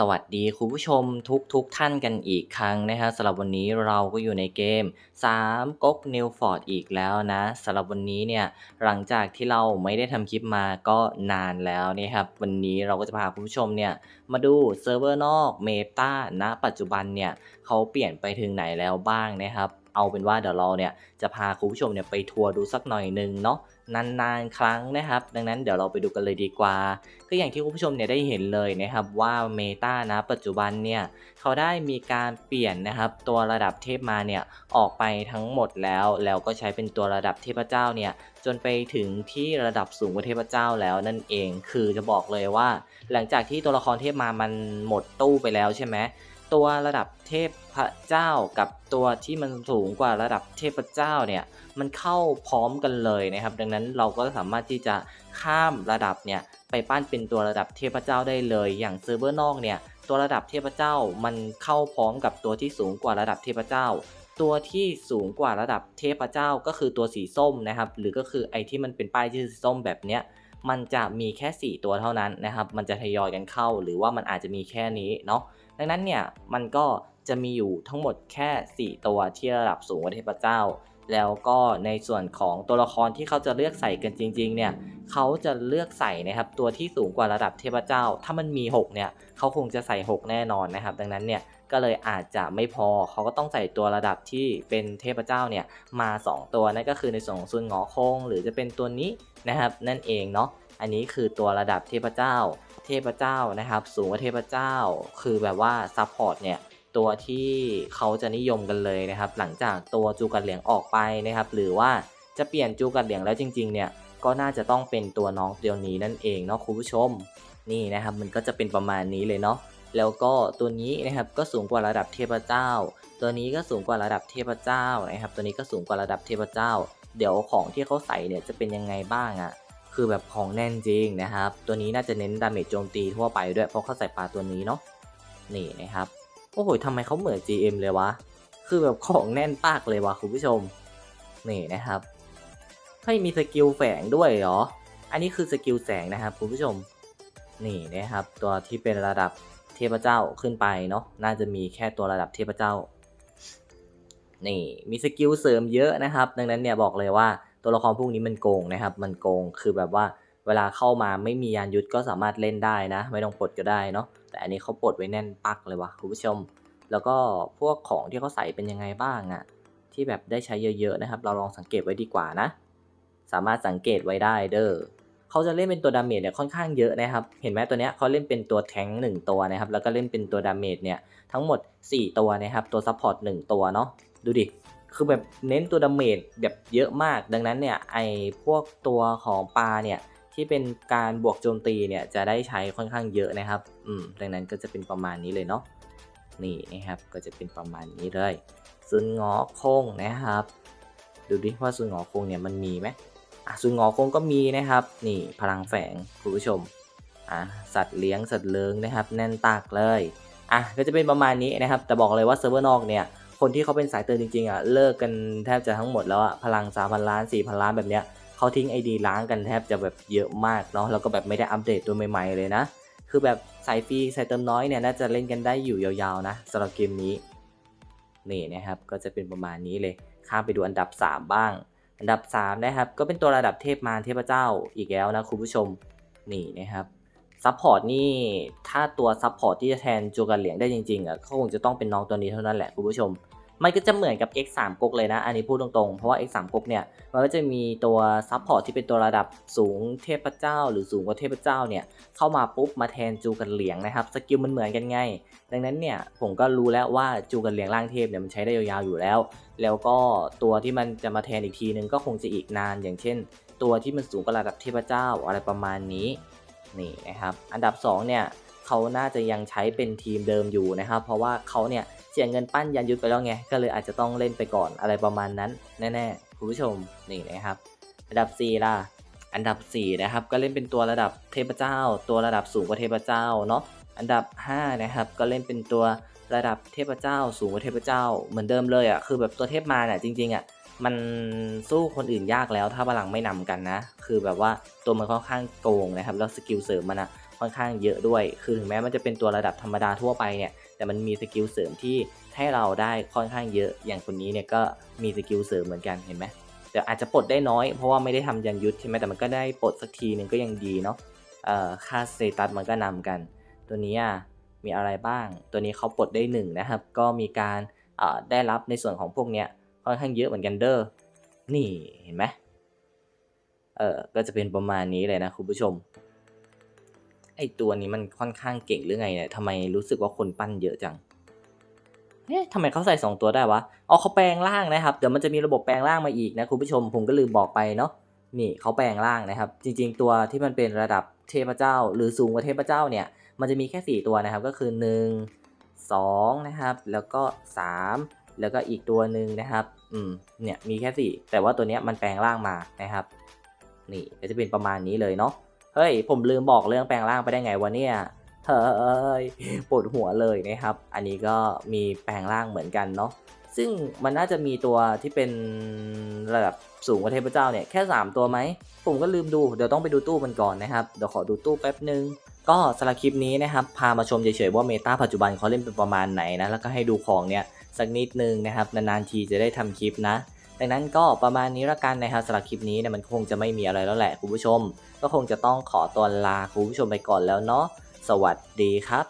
สวัสดีคุณผู้ชมทุกทุกท่านกันอีกครั้งนะครับสำหรับวันนี้เราก็อยู่ในเกม 3ก๊กนิวฟอร์ดอีกแล้วนะสำหรับวันนี้เนี่ยหลังจากที่เราไม่ได้ทำคลิปมาก็นานแล้วนี่ครับวันนี้เราก็จะพาคุณผู้ชมเนี่ยมาดูเซิร์ฟเวอร์นอกเมตาณปัจจุบันเนี่ยเขาเปลี่ยนไปถึงไหนแล้วบ้างนะครับ เอาเป็นว่าเดี๋ยวเราเนี่ยจะพาคุณผู้ชมเนี่ยไปทัวร์ดูสักหน่อยหนึงเนาะนานๆ ครั้งนะครับ ดังนั้นเดี๋ยวเราไปดูกันเลยดีกว่า ก็อย่างที่คุณผู้ชมเนี่ยได้เห็นเลยนะครับว่าเมตานะปัจจุบันเนี่ยเขาได้มีการเปลี่ยนนะครับตัวระดับเทพมาเนี่ยออกไปทั้งหมดแล้ว แล้วก็ใช้เป็นตัวระดับเทพเจ้าเนี่ยจนไปถึงที่ระดับสูงกว่าเทพเจ้าแล้วนั่นเอง คือจะบอกเลยว่า หลังจากที่ตัวละครเทพมามันหมดตู้ไปแล้วใช่ไหม ตัวระดับเทพพระเจ้ากับตัวที่มันสูงกว่าระดับเทพเจ้าเนี่ยมันเข้าพร้อมกันเลยนะครับ ดังนั้นเราก็สามารถที่จะข้ามระดับเนี่ยไปปั้นเป็นตัวระดับเทพเจ้าได้เลย อย่างเซิร์ฟเวอร์นอกเนี่ยตัวระดับเทพเจ้ามันเข้าพร้อมกับตัวที่สูงกว่าระดับเทพเจ้า ตัวที่สูงกว่าระดับเทพเจ้าก็คือตัวสีส้มนะครับ หรือก็คือไอที่มันเป็นป้ายชื่อสีส้มแบบเนี้ย มันจะมีแค่ 4 ตัวเท่านั้นนะครับ มันจะทยอยกันเข้าหรือว่ามันอาจจะมีแค่นี้เนาะ ดังนั้นเนี่ยมันก็จะมีอยู่ทั้งหมดแค่ 4 ตัวที่ระดับสูงกว่าเทพเจ้า แล้วก็ในส่วนของตัวละครที่เขาจะเลือกใส่กันจริงๆเนี่ยเขาจะเลือกใส่นะครับตัวที่สูงกว่าระดับเทพเจ้า ถ้ามันมี 6เนี่ยเขาคงจะใส่ 6 แน่นอนนะครับ ดังนั้นเนี่ย ก็เลยอาจจะไม่พอเขาก็ต้องใส่ตัวระดับที่เป็นเทพเจ้าเนี่ยมา 2 ตัวนั่นก็คือในส่วนของซุนหงอคง หรือจะเป็นตัวนี้นะครับนั่นเองเนาะอันนี้คือตัวระดับเทพเจ้า เทพเจ้านะครับ สูงกว่าเทพเจ้า คือแบบว่าซัพพอร์ตเนี่ยตัวที่เขาจะนิยมกันเลยนะครับ หลังจากตัวจูกัดเหลียงออกไปนะครับ หรือว่าจะเปลี่ยนจูกัดเหลียงแล้วจริง ๆ เนี่ยก็น่าจะต้องเป็นตัวน้องเดียวนี้นั่นเองเนาะคุณผู้ชม นี่นะครับมันก็จะเป็นประมาณนี้เลยเนาะ แล้วก็ตัวนี้นะครับก็สูงกว่าระดับเทพเจ้า ตัวนี้ก็สูงกว่าระดับเทพเจ้านะครับ ตัวนี้ก็สูงกว่าระดับเทพเจ้า เดี๋ยวของที่เขาใส่เนี่ยจะเป็นยังไงบ้างอะ่ะคือแบบของแน่นจริงนะครับ ตัวนี้น่าจะเน้นดาเมจโจมตีทั่วไปด้วยเพราะเขาใส่ปลาตัวนี้เนาะนี่นะครับโอ้โหทำไมเขาเหมือน GM เลยวะคือแบบของแน่นปากเลยวะคุณผู้ชมนี่นะครับให้ยมีสกิลแฝงด้วยเหรออันนี้คือสกิลแสงนะครับคุณผู้ชมนี่นะครับ ตัวที่เป็นระดับ เทพเจ้าขึ้นไปเนาะน่าจะมีแค่ตัวระดับเทพเจ้านี่มีสกิลเสริมเยอะนะครับ ดังนั้นเนี่ยบอกเลยว่าตัวละครพวกนี้มันโกงนะครับ มันโกงคือแบบว่าเวลาเข้ามาไม่มียานยุทธก็สามารถเล่นได้นะ ไม่ต้องปลดก็ได้เนาะแต่อันนี้เขาปลดไว้แน่นปักเลยวะคุณผู้ชม แล้วก็พวกของที่เขาใส่เป็นยังไงบ้างอะที่แบบได้ใช้เยอะๆนะครับ เราลองสังเกตไว้ดีกว่านะ สามารถสังเกตไว้ได้เด้อ เขาจะเล่นเป็นตัวดาเมจเนี่ยค่อนข้างเยอะนะครับ เห็นไหมตัวเนี้ยเขาเล่นเป็นตัวแทงค์หนึ่งตัวนะครับ แล้วก็เล่นเป็นตัวดาเมจเนี่ยทั้งหมด 4 ตัวนะครับ ตัวซัพพอร์ต1ตัวเนาะ ดูดิ คือแบบเน้นตัวดาเมจแบบเยอะมาก ดังนั้นเนี่ยไอพวกตัวของปลาเนี่ยที่เป็นการบวกโจมตีเนี่ยจะได้ใช้ค่อนข้างเยอะนะครับ อืม ดังนั้นก็จะเป็นประมาณนี้เลยเนาะ นี่นะครับ ก็จะเป็นประมาณนี้เลยซุนงอคงนะครับ ดูดิว่าซุนงอคงเนี่ยมันมีไหม อะซุนงอคงก็มีนะครับ นี่พลังแฝงคุณผู้ชมอะสัตว์เลี้ยงสัตว์เลี้ยงนะครับ แน่นตากเลยอะก็จะเป็นประมาณนี้นะครับ แต่บอกเลยว่าเซิร์ฟเวอร์นอกเนี่ยคนที่เขาเป็นสายเตือนจริงๆอะเลิกกันแทบจะทั้งหมดแล้วอะพลังสามพันล้านสี่พันล้านแบบเนี้ยเขาทิ้งไอดีล้างกันแทบจะแบบเยอะมากเนาะแล้วก็แบบไม่ได้อัปเดตตัวใหม่ๆเลยนะ คือแบบสายฟรีสายเติมน้อยเนี่ยน่าจะเล่นกันได้อยู่ยาวๆนะสำหรับเกมนี้นี่นะครับก็จะเป็นประมาณนี้เลยข้ามไปดูอันดับ 3 บ้าง อันดับ3นะครับก็เป็นตัวระดับเทพมารเทพเจ้าอีกแล้วนะคุณผู้ชมนี่นะครับซัพพอร์ตนี่ถ้าตัวซัพพอร์ตที่จะแทนจูกันเหลียงได้จริงๆอะก็คงจะต้องเป็นน้องตัวนี้เท่านั้นแหละคุณผู้ชม มันก็จะเหมือนกับ X3 ก๊กเลยนะ อันนี้พูดตรงๆ เพราะว่า X3 ก๊กเนี่ย มันก็จะมีตัวซัพพอร์ตที่เป็นตัวระดับสูงเทพเจ้า หรือสูงกว่าเทพเจ้าเนี่ย เข้ามาปุ๊บมาแทนจูกันเหลียงนะครับ สกิลมันเหมือนกันไง ดังนั้นเนี่ยผมก็รู้แล้วว่าจูกันเหลียงล่างเทพเนี่ยมันใช้ได้ยาวๆอยู่แล้ว แล้วก็ตัวที่มันจะมาแทนอีกทีนึงก็คงจะอีกนาน อย่างเช่น ตัวที่มันสูงกว่าระดับเทพเจ้าอะไรประมาณนี้ นี่นะครับ อันดับ2เนี่ย เขาน่าจะยังใช้เป็นทีมเดิมอยู่นะครับ เพราะว่าเขาเนี่ยเสียเงินปั้นยันยุทธไปแล้วไง ก็เลยอาจจะต้องเล่นไปก่อนอะไรประมาณนั้น แน่ๆคุณผู้ชมนี่นะครับอันดับ 4 ล่ะ อันดับ 4 นะครับ ก็เล่นเป็นตัวระดับเทพเจ้า ตัวระดับสูงกว่าเทพเจ้าเนาะอันดับ 5 นะครับ ก็เล่นเป็นตัวระดับเทพเจ้า สูงกว่าเทพเจ้า เหมือนเดิมเลยอะคือแบบตัวเทพมาเนี่ยจริงๆอะมันสู้คนอื่นยากแล้วถ้าพลังไม่นำกันนะ คือแบบว่าตัวมันค่อนข้างโกงนะครับ แล้วสกิลเสริมมันอะ ค่อนข้างเยอะด้วย คือถึงแม้มันจะเป็นตัวระดับธรรมดาทั่วไปเนี่ย แต่มันมีสกิลเสริมที่ให้เราได้ค่อนข้างเยอะ อย่างคนนี้เนี่ยก็มีสกิลเสริมเหมือนกันเห็นไหมแต่อาจจะปลดได้น้อยเพราะว่าไม่ได้ทำยันยุทธใช่ไหมแต่มันก็ได้ปลดสักทีหนึ่งก็ยังดีเนาะค่าสเตตัสมันก็นำกัน ตัวนี้มีอะไรบ้าง ตัวนี้เขาปลดได้หนึ่งนะครับ ก็มีการได้รับในส่วนของพวกเนี้ยค่อนข้างเยอะเหมือนกันเด้อ นี่เห็นไหมเออก็จะเป็นประมาณนี้เลยนะคุณผู้ชม ไอตัวนี้มันค่อนข้างเก่งหรือไงเนี่ยทำไมรู้สึกว่าคนปั้นเยอะจังเอ๊ะทำไมเขาใส่ 2 ตัวได้วะอ๋อเขาแปลงร่างนะครับ เดี๋ยวมันจะมีระบบแปลงร่างมาอีกนะคุณผู้ชม ผมก็ลืมบอกไปเนาะ นี่เขาแปลงร่างนะครับ จริง ๆ ตัวที่มันเป็นระดับเทพเจ้า หรือสูงกว่าเทพเจ้าเนี่ย มันจะมีแค่ 4 ตัวนะครับ ก็คือ 1 2 นะครับ แล้วก็ 3 แล้วก็อีกตัวหนึ่งนะครับ อืม เนี่ย มีแค่ 4 แต่ว่าตัวเนี้ยมันแปลงร่างมานะครับ นี่ก็จะเป็นประมาณนี้เลยเนาะ เฮ้ย ผมลืมบอกเรื่องแปลงร่างไปได้ไงวะเนี่ยเฮ้ยปวดหัวเลยนะครับ อันนี้ก็มีแปลงร่างเหมือนกันเนาะซึ่งมันน่าจะมีตัวที่เป็นระดับสูงกว่าเทพเจ้าเนี่ยแค่ 3 ตัวไหม ผมก็ลืมดูเดี๋ยวต้องไปดูตู้มันก่อนนะครับ เดี๋ยวขอดูตู้แป๊บนึง ก็สำหรับคลิปนี้นะครับ พามาชมเฉยๆว่าเมตาปัจจุบันเขาเล่นเป็นประมาณไหนนะ แล้วก็ให้ดูของเนี่ยสักนิดนึงนะครับ นานๆทีจะได้ทำคลิปนะ ดังนั้นก็ประมาณนี้ละกันนะครับสำหรับคลิปนี้เนี่ยมันคงจะไม่มีอะไรแล้วแหละคุณผู้ชม ก็คงจะต้องขอตัวลาคุณผู้ชมไปก่อนแล้วเนาะสวัสดีครับ